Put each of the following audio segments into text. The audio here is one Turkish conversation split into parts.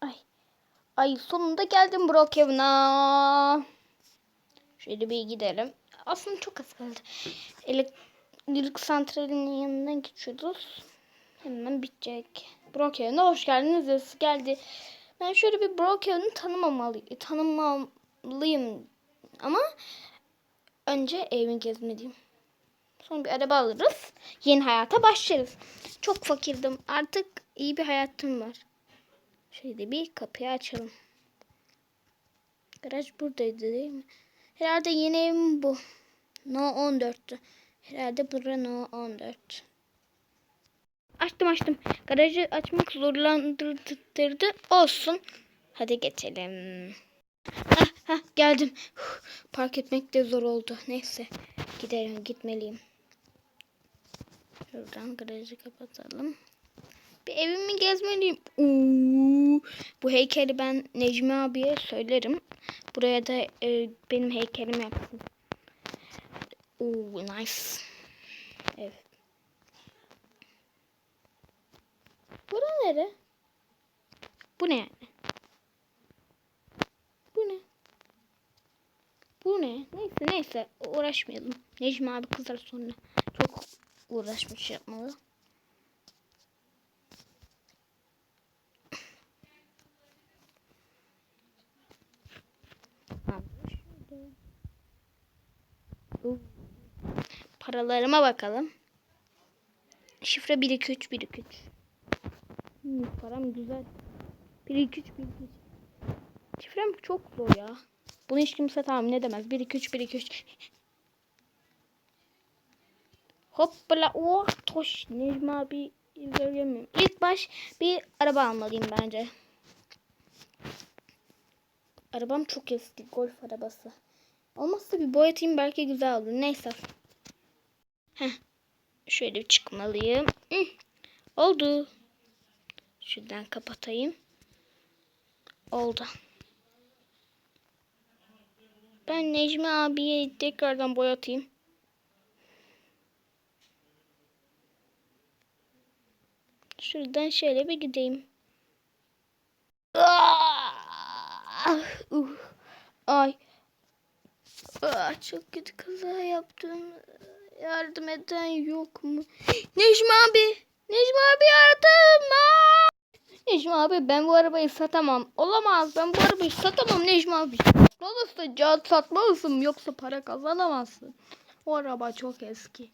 Ay. Ay sonunda geldim Brookhaven'a. Şöyle bir gidelim. Aslında çok az kaldı. Elektrik santralinin yanından geçiyoruz. Hemen bitecek. Brookhaven'a hoş geldiniz. Yazısı geldi. Ben şöyle bir Brookhaven'ı tanımamalıyım. Tanımalıyım. Ama önce evimi gezmeliyim. Sonra bir araba alırız. Yeni hayata başlarız. Çok fakirdim. Artık iyi bir hayatım var. Şöyle bir kapıyı açalım. Garaj buradaydı değil mi? Herhalde yeni evim bu. No 14'tü. Herhalde bura No 14. Açtım açtım. Garajı açmak zorlandırdı. Olsun. Hadi geçelim. Hah hah geldim. Park etmek de zor oldu. Neyse. Gidelim gitmeliyim. Şuradan garajı kapatalım. Bir evimi gezmeliyim. Oo, bu heykeli ben Necmi abiye söylerim. Buraya da e, benim heykelim yapsın. Oo, nice. Evet. Bura nere? Bu ne yani? Bu ne? Bu ne? Neyse neyse uğraşmayalım. Necmi abi kızar sonra. Çok uğraşmış yapmalı. Paralarıma bakalım. Şifre 1 2 3 1 2 3. Hmm, param güzel. 1 2 3 1 2 3. Şifrem çok zor ya. Bunu hiç kimse tahmin edemez. 1 2 3 1 2 3. Hoppala oh toş. Necmi abi izleyemiyorum. İlk baş bir araba almalıyım bence. Arabam çok eski. Golf arabası. Olmazsa bir boyatayım belki güzel olur. Neyse. Heh. Şöyle çıkmalıyım. Hı. Oldu. Şuradan kapatayım. Oldu. Ben Necmi abiye tekrardan boyatayım. Şuradan şöyle bir gideyim. Ah, uh, ay. Ah, çok kötü kaza yaptım. Yardım eden yok mu? Necmi abi. Necmi abi yardım. Aa! Necmi abi ben bu arabayı satamam. Olamaz ben bu arabayı satamam Necmi abi. Satmalısın can satmalısın yoksa para kazanamazsın. O araba çok eski.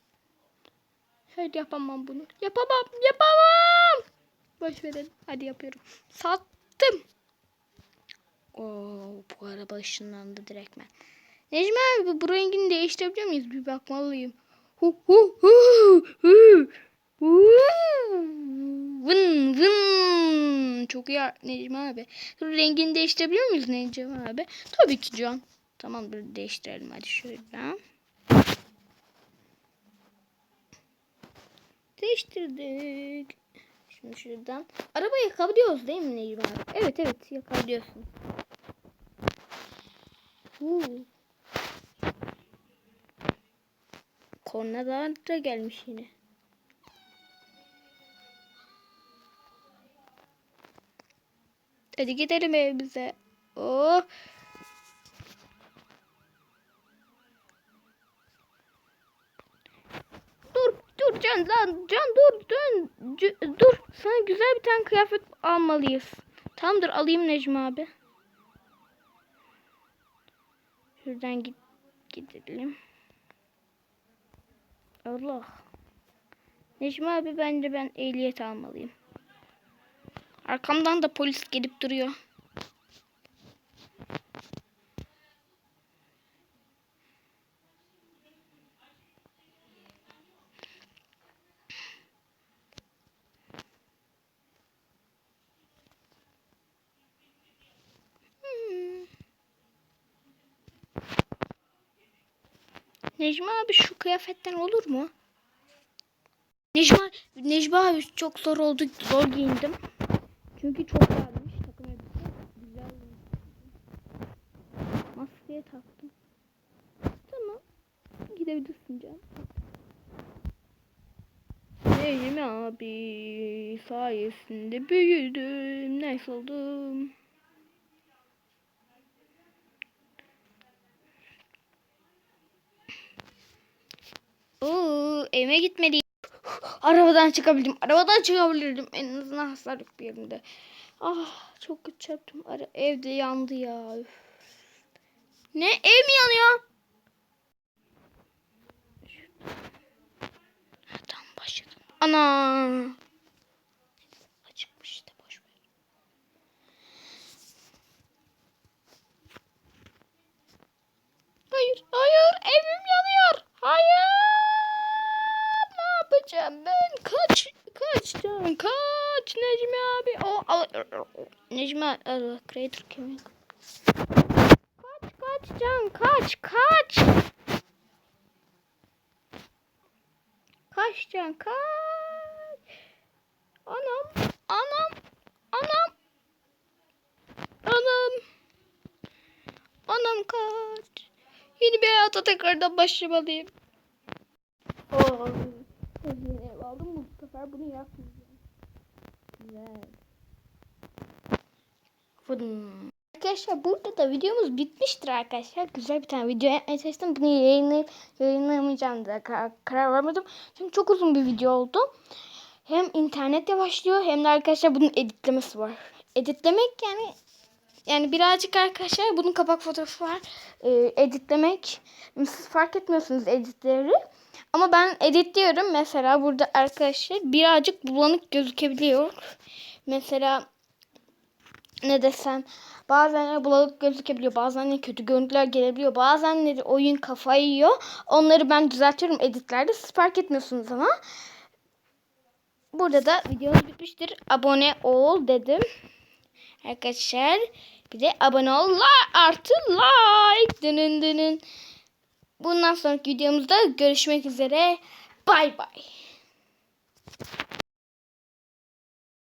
Hayır yapamam bunu. Yapamam yapamam. Boş verin hadi yapıyorum. Sattım. Oo, bu araba ışınlandı direktmen. Necmi abi bu rengini değiştirebiliyor muyuz? Bir bakmalıyım. Hu hu hu hu. Vın vın. Çok iyi Necmi abi. Dur, Rengini değiştirebiliyor muyuz Necmi abi? Tabii ki Can. Tamam dur değiştirelim hadi şuradan. Değiştirdik. Şimdi şuradan. Araba yakabiliyoruz değil mi Necmi abi? Evet evet yakabiliyorsun. Huu. Kornalar da gelmiş yine. Hadi gidelim evimize. Oh. Dur, dur Can, Can, Can dur, dön, dur. Sana güzel bir tane kıyafet almalıyız. Tamamdır, alayım Necmi abi. Şuradan git gidelim. Allah. Necmi abi bence ben ehliyet almalıyım. Arkamdan da polis gelip duruyor. Hmm. Necmi abi şu kıyafetten olur mu? Necmi, Necmi abi çok zor oldu. Zor giyindim. Çünkü çok varmış takım elbise. Güzel. Maskeye taktım. Tamam. Gidebilirsin canım. Necmi abi sayesinde büyüdüm. Neyse oldum. Oo, evime gitmeliyim. Arabadan çıkabildim. Arabadan çıkabildim. En azından hasar yok bir yerimde. Ah çok kötü çarptım. Ara, evde yandı ya. Üf. Ne? Ev mi yanıyor? Tamam başladım. Ana. Açıkmış işte boş ver. Hayır, hayır, evim yanıyor. Hayır. Ne yapacağım ben? Kaç, kaç can, kaç Necmi abi. O, al, Necmi abi, Creator kim? Kaç, kaç can, kaç, kaç. Kaç can, kaç. Anam, anam, anam. Anam. Anam kaç. Yeni bir hayata tekrardan başlamalıyım. Oh. Yeni ev aldım bu sefer bunu yapmayacağım. Güzel. Fıdım. Arkadaşlar burada da videomuz bitmiştir arkadaşlar. Güzel bir tane video yapmaya çalıştım. Bunu yayınlayıp yayınlamayacağım da karar, karar vermedim. Çünkü çok uzun bir video oldu. Hem internette başlıyor hem de arkadaşlar bunun editlemesi var. Editlemek yani yani birazcık arkadaşlar bunun kapak fotoğrafı var. Ee, editlemek. Siz fark etmiyorsunuz editleri. Ama ben editliyorum. Mesela burada arkadaşlar birazcık bulanık gözükebiliyor. Mesela ne desem bazen bulanık gözükebiliyor. Bazen de kötü görüntüler gelebiliyor. Bazen de oyun kafayı yiyor. Onları ben düzeltiyorum editlerde. Siz fark etmiyorsunuz ama. Burada da videomuz bitmiştir. Abone ol dedim. Arkadaşlar bir de abone ol artı like dının dının. Bundan sonraki videomuzda görüşmek üzere. Bay bay.